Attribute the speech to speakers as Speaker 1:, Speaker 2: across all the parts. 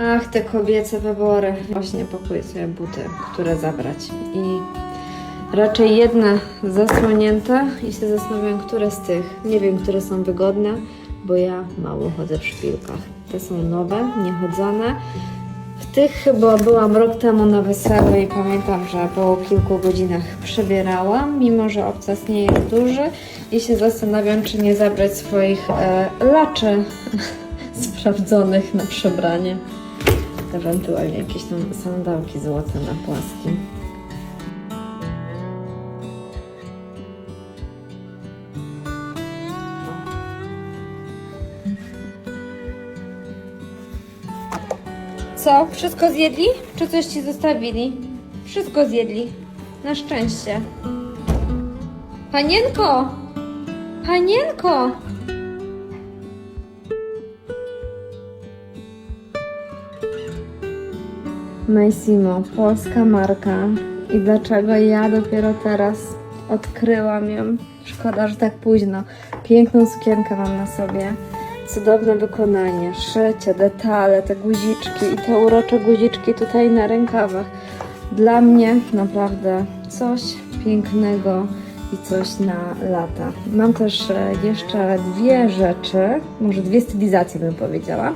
Speaker 1: Ach, te kobiece wybory. Właśnie pakuję sobie buty, które zabrać. I raczej jedna zasłonięta i się zastanawiam, które z tych. Nie wiem, które są wygodne, bo ja mało chodzę w szpilkach. Te są nowe, niechodzone. W tych chyba byłam rok temu na weselu i pamiętam, że po kilku godzinach przebierałam, mimo że obcas nie jest duży i się zastanawiam, czy nie zabrać swoich e, laczy sprawdzonych na przebranie. Ewentualnie jakieś tam sandałki złote na płaskim. Co? Wszystko zjedli? Czy coś ci zostawili? Wszystko zjedli. Na szczęście. Panienko! Panienko! Massimo, polska marka. I dlaczego ja dopiero teraz odkryłam ją? Szkoda, że tak późno. Piękną sukienkę mam na sobie. Cudowne wykonanie, szycie, detale, te guziczki i te urocze guziczki tutaj na rękawach. Dla mnie naprawdę coś pięknego i coś na lata. Mam też e, jeszcze dwie rzeczy, może dwie stylizacje bym powiedziała.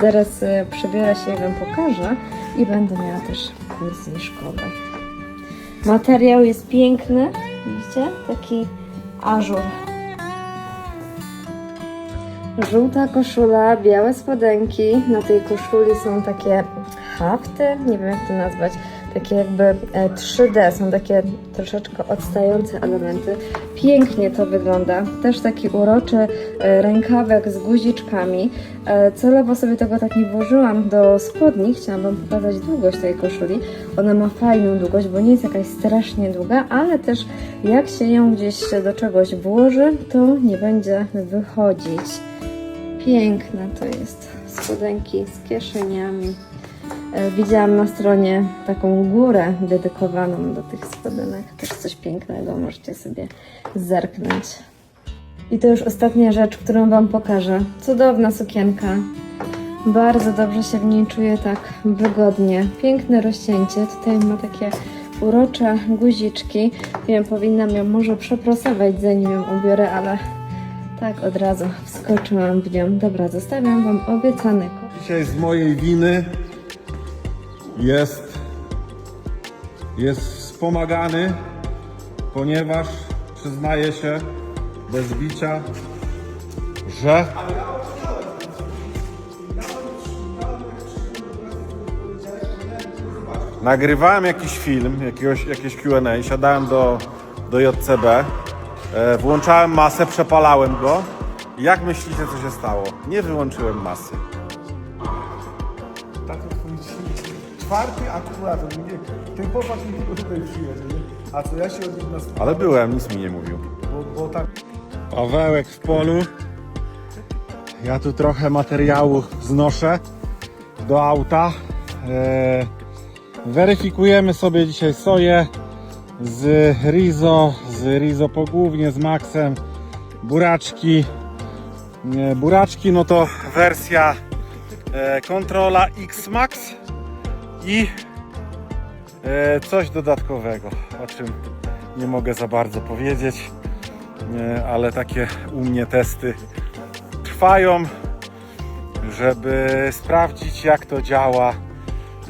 Speaker 1: Zaraz e, przebiorę się i Wam pokażę i będę miała też kurs zniżkowy. Materiał jest piękny, widzicie? Taki ażur. Żółta koszula, białe spodenki. Na tej koszuli są takie hafty, nie wiem jak to nazwać, takie jakby e, 3D, są takie troszeczkę odstające elementy. Pięknie to wygląda. Też taki uroczy e, rękawek z guziczkami. E, Celowo sobie tego tak nie włożyłam do spodni. Chciałam Wam pokazać długość tej koszuli. Ona ma fajną długość, bo nie jest jakaś strasznie długa, ale też jak się ją gdzieś do czegoś włoży, to nie będzie wychodzić. Piękne to jest. Spodenki z kieszeniami. E, Widziałam na stronie taką górę dedykowaną do tych spodenek. Też coś pięknego, możecie sobie zerknąć. I to już ostatnia rzecz, którą Wam pokażę. Cudowna sukienka. Bardzo dobrze się w niej czuję tak wygodnie. Piękne rozcięcie. Tutaj ma takie urocze guziczki. Wiem, powinnam ją może przeprasować zanim ją ubiorę, ale tak od razu wskoczyłam w nią. Dobra, zostawiam Wam obiecany.
Speaker 2: Dzisiaj z mojej winy jest, jest wspomagany, ponieważ przyznaję się bez bicia, że nagrywałem jakiś film, jakiegoś, jakieś Q&A, siadałem do, do JCB, e, włączałem masę, przepalałem go. Jak myślicie, co się stało? Nie wyłączyłem masy.
Speaker 3: Czwarty ten chłopak mi tylko tutaj przyjedzie, nie? A co ja się od nas...
Speaker 2: Ale byłem, nic mi nie mówił.
Speaker 3: Bo, bo tak...
Speaker 2: Pawełek w polu. Ja tu trochę materiału znoszę do auta. Eee, weryfikujemy sobie dzisiaj soję z Rizo, z Rizo pogłównie, z Maxem, buraczki. E, buraczki no to wersja e, Controla X Max i e, coś dodatkowego, o czym nie mogę za bardzo powiedzieć. Nie, ale takie u mnie testy trwają, żeby sprawdzić jak to działa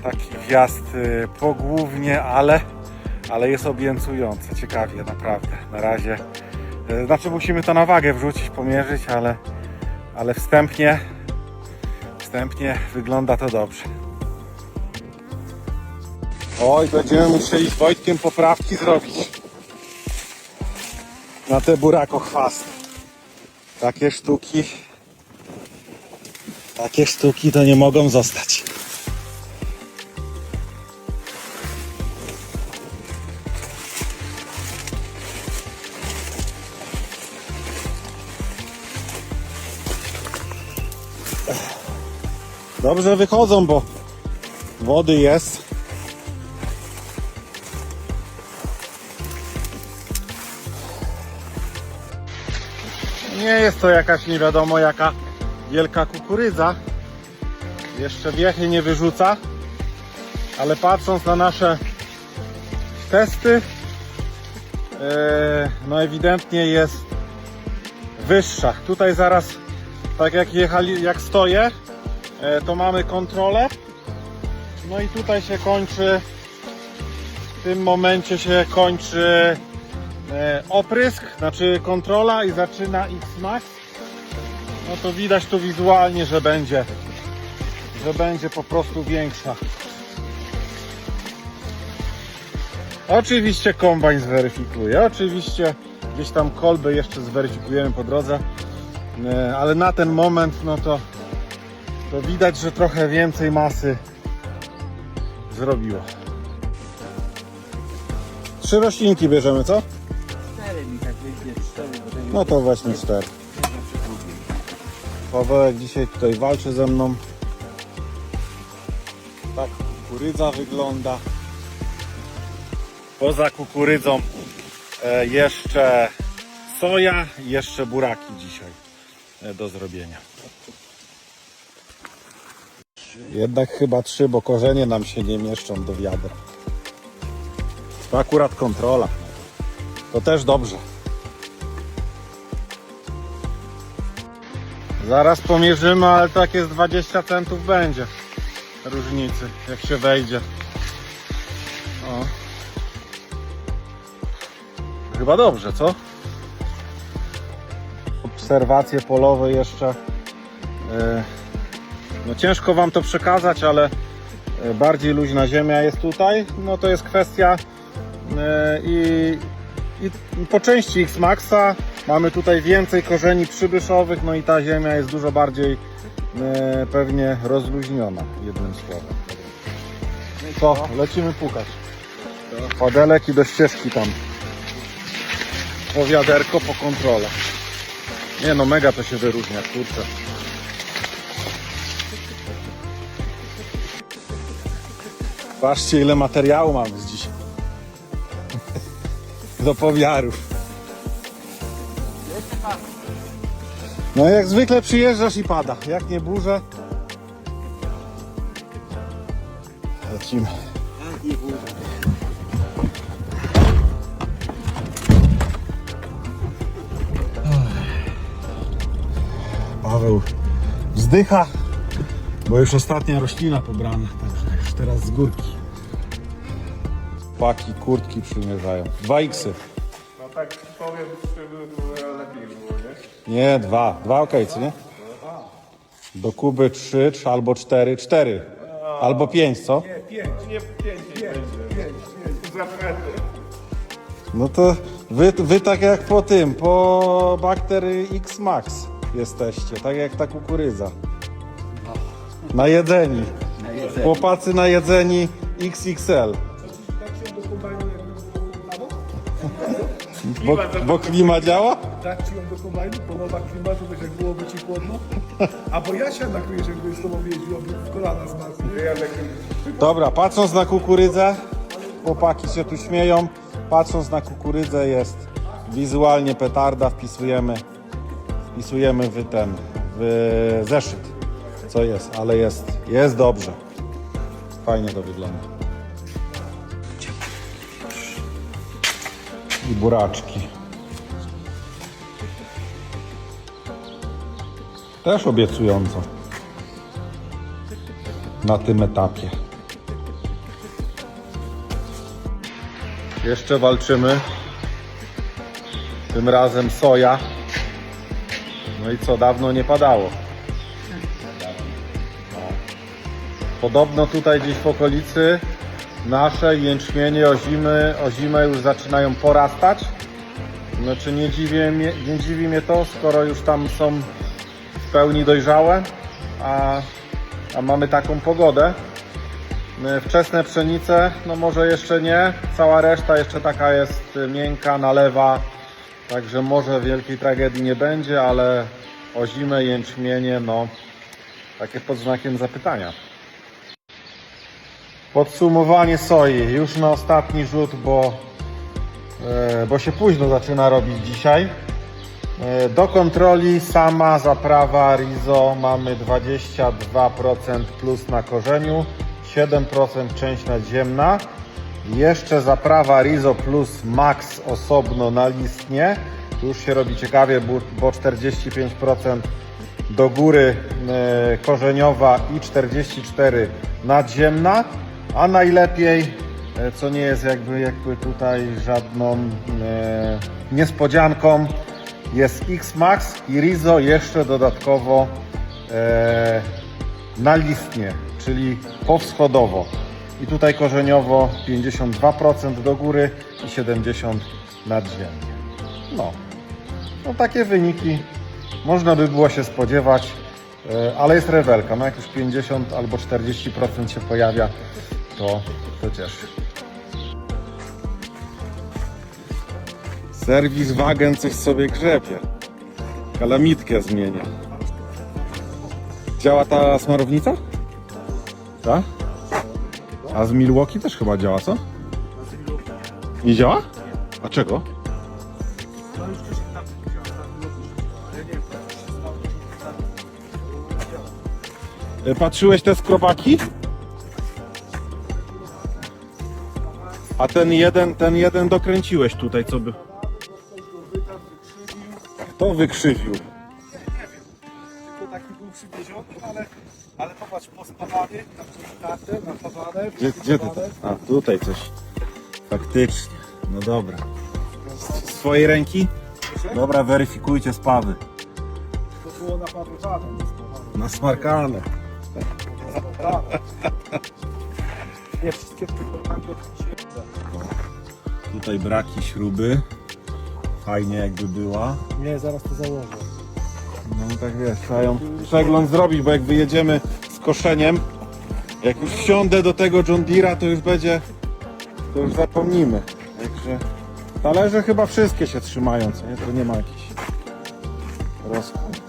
Speaker 2: taki wjazd y, pogłównie, ale, ale jest obiecujące, ciekawie naprawdę. Na razie, znaczy musimy to na wagę wrzucić, pomierzyć, ale, ale wstępnie, wstępnie wygląda to dobrze. Oj, będziemy musieli z Wojtkiem poprawki zrobić na te burakochwasty. Takie sztuki, takie sztuki to nie mogą zostać. Dobrze wychodzą, bo wody jest. Jest to jakaś nie wiadomo jaka wielka kukurydza, Jeszcze wiechy nie wyrzuca, ale patrząc na nasze testy, e, no ewidentnie jest wyższa. Tutaj zaraz, tak jak jechali, jak stoję, e, to mamy kontrolę. No i tutaj się kończy, w tym momencie się kończy oprysk, znaczy kontrola i zaczyna X-Max. No to widać tu wizualnie, że będzie, że będzie po prostu większa. Oczywiście kombajn zweryfikuje, oczywiście gdzieś tam kolby jeszcze zweryfikujemy po drodze, E, ale na ten moment no to, to widać, że trochę więcej masy zrobiło. Trzy roślinki bierzemy, co? No to weźmy cztery. Pawełek dzisiaj tutaj walczy ze mną. Tak kukurydza wygląda. Poza kukurydzą e, jeszcze soja jeszcze buraki dzisiaj e, do zrobienia. Jednak chyba trzy, bo korzenie nam się nie mieszczą do wiadra. To akurat kontrola. To też dobrze. Zaraz pomierzymy, ale tak jest 20 centów będzie różnicy, jak się wejdzie. O. Chyba dobrze, co? Obserwacje polowe jeszcze. e, No ciężko Wam to przekazać, ale e, bardziej luźna ziemia jest tutaj. No to jest kwestia e, i, i po części X-Maxa mamy tutaj więcej korzeni przybyszowych, no i ta ziemia jest dużo bardziej e, pewnie rozluźniona, jednym słowem. Co, lecimy pukać. Padelek i do ścieżki tam. Po wiaderko, po kontrolę. Nie no, mega to się wyróżnia, kurczę. Patrzcie ile materiału mamy z dzisiaj. Do powiarów. No jak zwykle przyjeżdżasz i pada. Jak nie burze. Lecimy. Paweł wzdycha, bo już ostatnia roślina pobrana, także już teraz z górki. Paki, kurtki przymierzają. Dwa X.
Speaker 3: No tak powiem, żeby lepiej było, nie?
Speaker 2: Dwa. Dwa co nie? Do Kuby trzy, czy albo cztery. Cztery. Albo pięć, co?
Speaker 3: Nie, pięć. Nie, pięć, pięć, pięć, pięć. Zapewne.
Speaker 2: No to wy, wy tak jak po tym, po Baktery X Max jesteście, tak jak ta kukurydza.
Speaker 4: Na jedzenie.
Speaker 2: Chłopacy najedzeni XXL. Bo, bo klima działa?
Speaker 3: Tak ci ją do kombajnu, połowa klimatu, tak jak byłoby ci chłodno. A bo Jasia nakryjesz, jakby z tobą jeździł, aby w kolana zmarł. Ja tak
Speaker 2: Dobra, patrząc na kukurydzę, chłopaki się tu śmieją, patrząc na kukurydzę jest wizualnie petarda, wpisujemy, wpisujemy w ten, w zeszyt, co jest, ale jest, jest dobrze. Fajnie to wygląda. I buraczki. Też obiecująco na tym etapie. Jeszcze walczymy. Tym razem soja. No i co, dawno nie padało. Podobno tutaj gdzieś w okolicy nasze jęczmienie ozimy, ozime już zaczynają porastać. Znaczy nie dziwi, mnie, nie dziwi mnie to, skoro już tam są w pełni dojrzałe, a, a mamy taką pogodę. Y, Wczesne pszenice, no może jeszcze nie, cała reszta jeszcze taka jest y, miękka, nalewa, także może wielkiej tragedii nie będzie, ale o zimę jęczmienie, no takie pod znakiem zapytania. Podsumowanie soi, już na ostatni rzut, bo, e, bo się późno zaczyna robić dzisiaj. E, Do kontroli sama zaprawa Rizo mamy 22% plus na korzeniu, 7% część nadziemna. Jeszcze zaprawa Rizo plus Max osobno na listnie. Tu już się robi ciekawie, bo- bo 45% do góry e, korzeniowa i 44 nadziemna, a najlepiej, e, co nie jest jakby, jakby tutaj żadną e, niespodzianką, jest X-Max i Rizo jeszcze dodatkowo e, na listnie, czyli powschodowo. I tutaj korzeniowo 52% do góry i 70% nadziemnie. No, no takie wyniki można by było się spodziewać, e, ale jest rewelka. No jak już 50 albo 40% się pojawia, to, to cieszy. Serwis Wagen coś sobie grzebie. Kalamitkę zmienia. Działa ta smarownica? Tak? A z Milwaukee też chyba działa, co? Nie działa? A czego? E, Patrzyłeś te skrobaki? A ten jeden, ten jeden dokręciłeś tutaj, co by... Kto wykrzywił?
Speaker 3: Tylko taki był przywieziony, ale, ale popatrz, pospawany, na kartę, napawane,
Speaker 2: Gdzie, gdzie? A, tutaj coś. Faktycznie. No dobra. Z swojej ręki? Dobra, weryfikujcie spawy.
Speaker 3: To było napawane.
Speaker 2: Nasmarkane.
Speaker 3: Nie wszystkie tylko tak odwróciłem.
Speaker 2: Tutaj braki śruby. Fajnie jakby była.
Speaker 3: Nie, zaraz to założę.
Speaker 2: No tak wiesz, trzeba ją przegląd zrobić, bo jak wyjedziemy z koszeniem, jak już wsiądę do tego John Deere'a, to już będzie, to już zapomnimy. Także talerze chyba wszystkie się trzymają, co nie? To nie ma jakichś rozkład.